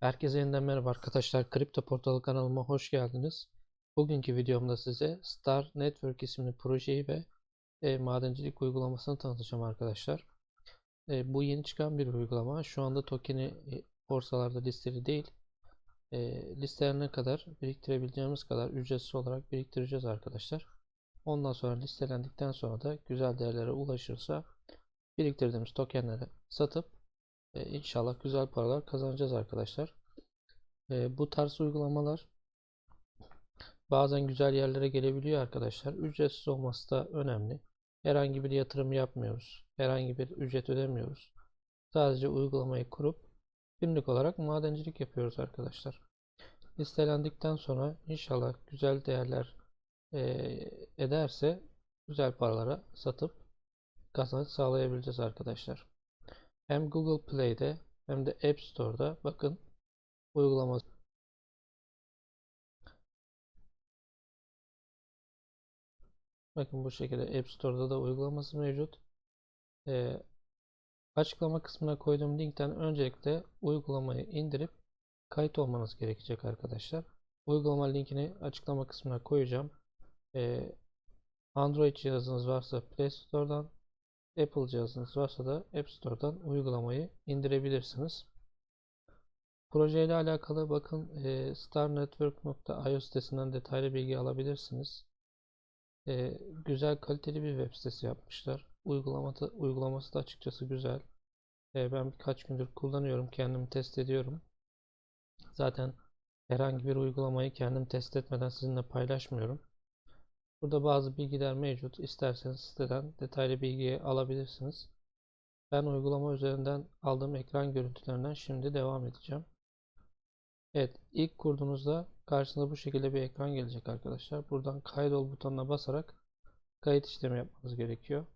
Herkese yeniden merhaba arkadaşlar. Kripto Portalı kanalıma hoş geldiniz. Bugünkü videomda size Star Network isimli projeyi ve e, madencilik uygulamasını tanıtacağım arkadaşlar. E, bu yeni çıkan bir uygulama. Şu anda tokeni e, borsalarda listeli değil. E, listelenene kadar biriktirebileceğimiz kadar ücretsiz olarak biriktireceğiz arkadaşlar. Ondan sonra listelendikten sonra da güzel değerlere ulaşırsa biriktirdiğimiz tokenleri satıp e, inşallah güzel paralar kazanacağız arkadaşlar. E, bu tarz uygulamalar bazen güzel yerlere gelebiliyor arkadaşlar. Ücretsiz olması da önemli. Herhangi bir yatırım yapmıyoruz. Herhangi bir ücret ödemiyoruz. Sadece uygulamayı kurup günlük olarak madencilik yapıyoruz arkadaşlar. Listelendikten sonra inşallah güzel değerler e, ederse güzel paralara satıp kazanç sağlayabileceğiz arkadaşlar. Hem Google Play'de hem de App Store'da bakın uygulaması. Bakın bu şekilde App Store'da da uygulaması mevcut. Ee, açıklama kısmına koyduğum linkten öncelikle uygulamayı indirip kayıt olmanız gerekecek arkadaşlar. Uygulama linkini açıklama kısmına koyacağım. Ee, Android cihazınız varsa Play Store'dan Apple cihazınız varsa da App Store'dan uygulamayı indirebilirsiniz. Proje ile alakalı bakın e, starnetwork.io sitesinden detaylı bilgi alabilirsiniz. E, güzel kaliteli bir web sitesi yapmışlar. Uygulaması, uygulaması da açıkçası güzel. E, ben birkaç gündür kullanıyorum. Kendimi test ediyorum. Zaten herhangi bir uygulamayı kendim test etmeden sizinle paylaşmıyorum. Burada bazı bilgiler mevcut. İsterseniz siteden detaylı bilgiyi alabilirsiniz. Ben uygulama üzerinden aldığım ekran görüntülerinden şimdi devam edeceğim. Evet, ilk kurduğunuzda karşınıza bu şekilde bir ekran gelecek arkadaşlar. Buradan kaydol butonuna basarak kayıt işlemi yapmanız gerekiyor.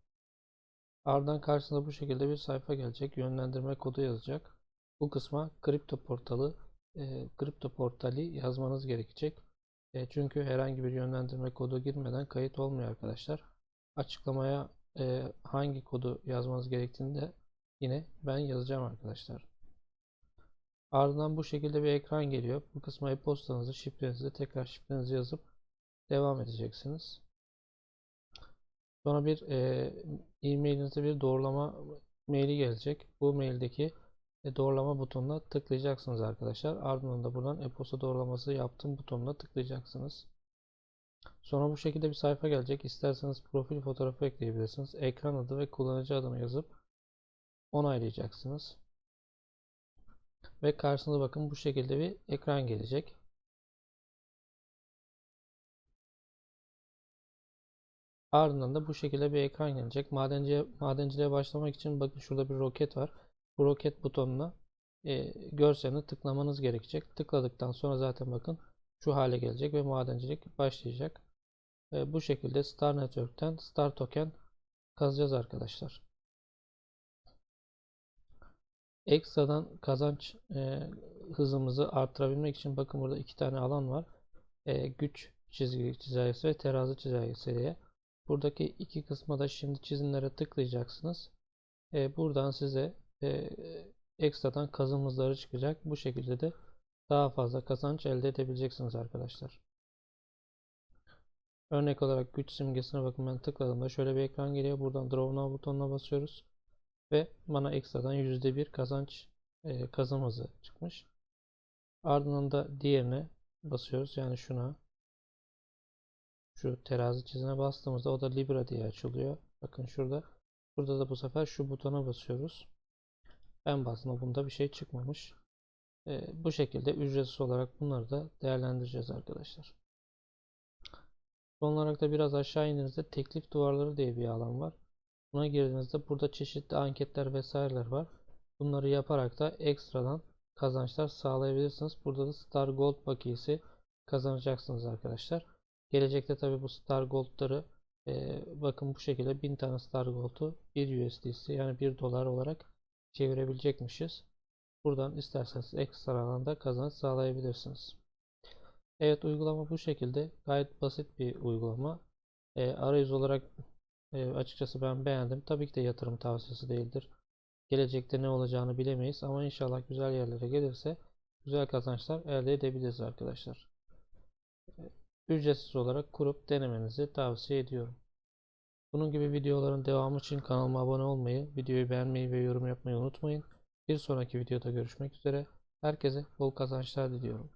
Ardından karşınıza bu şekilde bir sayfa gelecek. Yönlendirme kodu yazacak. Bu kısma kripto portalı e, kripto portali yazmanız gerekecek. E, çünkü herhangi bir yönlendirme kodu girmeden kayıt olmuyor arkadaşlar. Açıklamaya e, hangi kodu yazmanız gerektiğini de yine ben yazacağım arkadaşlar. Ardından bu şekilde bir ekran geliyor. Bu kısma e-postanızı, şifrenizi, tekrar şifrenizi yazıp devam edeceksiniz. Sonra bir e, e-mailinize bir doğrulama maili gelecek. Bu maildeki e, doğrulama butonuna tıklayacaksınız arkadaşlar. Ardından da buradan e-posta doğrulaması yaptım butonuna tıklayacaksınız. Sonra bu şekilde bir sayfa gelecek. İsterseniz profil fotoğrafı ekleyebilirsiniz. Ekran adı ve kullanıcı adını yazıp onaylayacaksınız. Ve karşınıza bakın bu şekilde bir ekran gelecek. Ardından da bu şekilde bir ekran gelecek. Madenciye, madenciliğe başlamak için bakın şurada bir roket var. Bu roket butonuna e, görselini tıklamanız gerekecek. Tıkladıktan sonra zaten bakın şu hale gelecek ve madencilik başlayacak. E, bu şekilde Star Network'ten Star Token kazacağız arkadaşlar. Ekstradan kazanç e, hızımızı arttırabilmek için bakın burada iki tane alan var. E, güç çizgi çizelgesi ve terazi çizelgesi diye. Buradaki iki kısma da şimdi çizimlere tıklayacaksınız. E, buradan size e, ekstradan kazım hızları çıkacak. Bu şekilde de daha fazla kazanç elde edebileceksiniz arkadaşlar. Örnek olarak güç simgesine bakın ben tıkladığımda şöyle bir ekran geliyor. Buradan Draw Now butonuna basıyoruz. Ve bana ekstradan %1 kazanç e, kazım çıkmış. Ardından da diğerine basıyoruz. Yani şuna şu terazi çizine bastığımızda o da Libra diye açılıyor. Bakın şurada. Burada da bu sefer şu butona basıyoruz. Ben bastığımda bunda bir şey çıkmamış. E, bu şekilde ücretsiz olarak bunları da değerlendireceğiz arkadaşlar. Son olarak da biraz aşağı indiğinizde teklif duvarları diye bir alan var. Buna girdiğinizde burada çeşitli anketler vesaireler var. Bunları yaparak da ekstradan kazançlar sağlayabilirsiniz. Burada da Star Gold bakiyesi kazanacaksınız arkadaşlar. Gelecekte tabi bu Star Gold'ları e, bakın bu şekilde 1000 tane Star Gold'u 1 USDC yani 1 dolar olarak çevirebilecekmişiz. Buradan isterseniz ekstra alanda kazanç sağlayabilirsiniz. Evet uygulama bu şekilde. Gayet basit bir uygulama. E, arayüz olarak e, açıkçası ben beğendim. Tabii ki de yatırım tavsiyesi değildir. Gelecekte ne olacağını bilemeyiz ama inşallah güzel yerlere gelirse güzel kazançlar elde edebiliriz arkadaşlar. E, Ücretsiz olarak kurup denemenizi tavsiye ediyorum. Bunun gibi videoların devamı için kanalıma abone olmayı, videoyu beğenmeyi ve yorum yapmayı unutmayın. Bir sonraki videoda görüşmek üzere. Herkese bol kazançlar diliyorum.